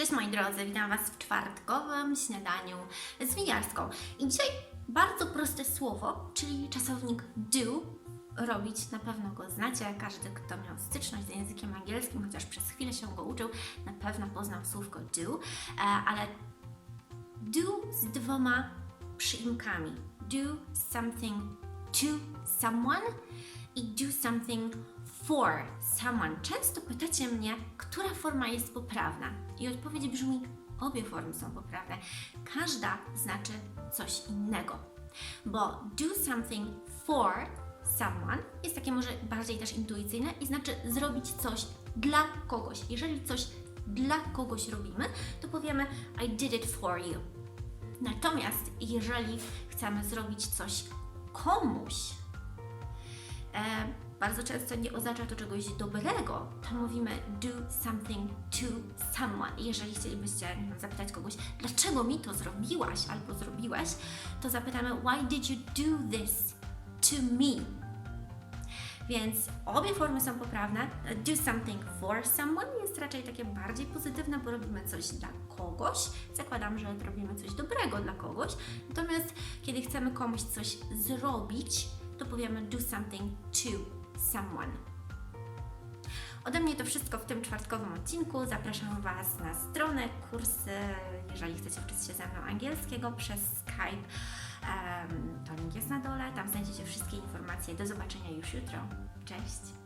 Cześć moi drodzy, witam Was w czwartkowym śniadaniu z winiarską. I dzisiaj bardzo proste słowo, czyli czasownik do. Robić na pewno go znacie. Każdy, kto miał styczność z językiem angielskim, chociaż przez chwilę się go uczył, na pewno poznał słówko do, e, ale do z dwoma przyimkami. Do something to someone i do something for someone. Często pytacie mnie, która forma jest poprawna? I odpowiedź brzmi: obie formy są poprawne. Każda znaczy coś innego. Bo do something for someone jest takie może bardziej też intuicyjne i znaczy zrobić coś dla kogoś. Jeżeli coś dla kogoś robimy, to powiemy I did it for you. Natomiast jeżeli chcemy zrobić coś komuś, e, bardzo często nie oznacza to czegoś dobrego, to mówimy do something to someone. Jeżeli chcielibyście zapytać kogoś, dlaczego mi to zrobiłaś albo zrobiłeś, to zapytamy, why did you do this to me? Więc obie formy są poprawne. Do something for someone jest raczej takie bardziej pozytywne, bo robimy coś dla kogoś. Zakładam, że robimy coś dobrego dla kogoś. Natomiast kiedy chcemy komuś coś zrobić, to powiemy do something to someone. Ode mnie to wszystko w tym czwartkowym odcinku. Zapraszam Was na stronę, kursy, jeżeli chcecie uczyć się ze mną angielskiego przez Skype. Em, to link jest na dole, tam znajdziecie informacje. Do zobaczenia już jutro. Cześć!